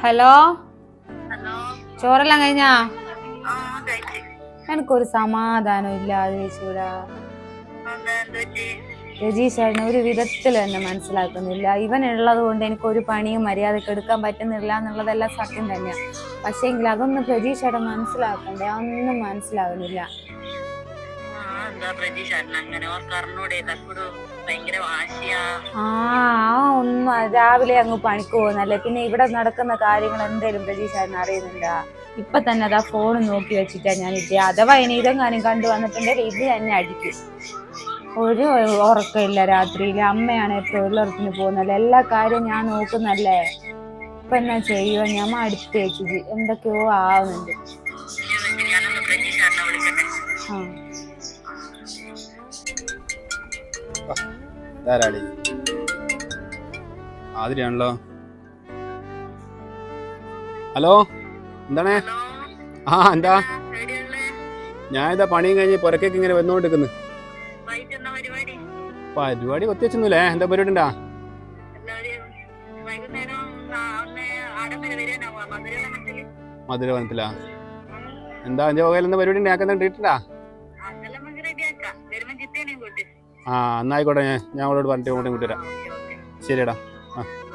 Hello? ചോറെല്ലാം കഴിഞ്ഞാ? എനിക്കൊരു സമാധാനം ഇല്ലാതെ എന്ത് രജീഷേട്ടനെ ഒരു വിധത്തിൽ എന്നെ മനസ്സിലാക്കുന്നില്ല. ഇവൻ ഉള്ളത് കൊണ്ട് എനിക്ക് ഒരു പണിയും മര്യാദയ്ക്ക് എടുക്കാൻ പറ്റുന്നില്ല എന്നുള്ളതെല്ലാം സത്യം തന്നെയാണ് പക്ഷേങ്കിൽ അതൊന്നും പ്രജീഷേട്ടൻ മനസ്സിലാക്കണ്ടേ? അതൊന്നും മനസ്സിലാകുന്നില്ല ആ ഒന്നും രാവിലെ അങ്ങ് പണിക്ക് പോകുന്നല്ലേ? പിന്നെ ഇവിടെ നടക്കുന്ന കാര്യങ്ങൾ എന്തേലും പ്രതീക്ഷേട്ടൻ അറിയുന്നില്ല ഇപ്പൊ തന്നെ അതാ ഫോൺ നോക്കി വെച്ചിട്ടാ ഞാൻ ഇട്ടേ അഥവാ ഇനി ഇതെങ്ങാനും കണ്ടു വന്നിട്ടുണ്ടെങ്കിൽ ഇത് തന്നെ അടിക്കും. ഒരു ഉറക്കമില്ല രാത്രിയിൽ അമ്മയാണ് തൊഴിലുറപ്പിന് പോകുന്നത് എല്ലാ കാര്യവും ഞാൻ നോക്കുന്നല്ലേ? ഇപ്പൊ എന്നാ ചെയ്യുക ഞാൻ മടുത്ത് വെച്ചത് എന്തൊക്കെയോ ആവുന്നുണ്ട്. പ്രതീക്ഷ ആ ധാരാളി ആതിരയാണല്ലോ. ഹലോ എന്താണ്? ആ എന്താ? ഞാൻ ഇതാ പണിയും കഴിഞ്ഞ് പുരക്കേക്ക് ഇങ്ങനെ വന്നുകൊണ്ടിരിക്കുന്നു. പരിപാടി? ഒത്തിവെച്ചൊന്നുമില്ലേ എന്താ പരിപാടി ഉണ്ടാ? മധുര വനത്തിലാ മധുരവനത്തിലാ? എന്താ എന്റെ വകയിൽ എന്താ പരിപാടി ഉണ്ടാക്കാൻ ഇട്ടിട്ടാ ആ എന്നായിക്കോട്ടെ ഞാൻ ഞാൻ അവളോട് പറഞ്ഞിട്ട് ഇങ്ങോട്ടും കൂട്ടി വരാം. ശരിയടാ. ആ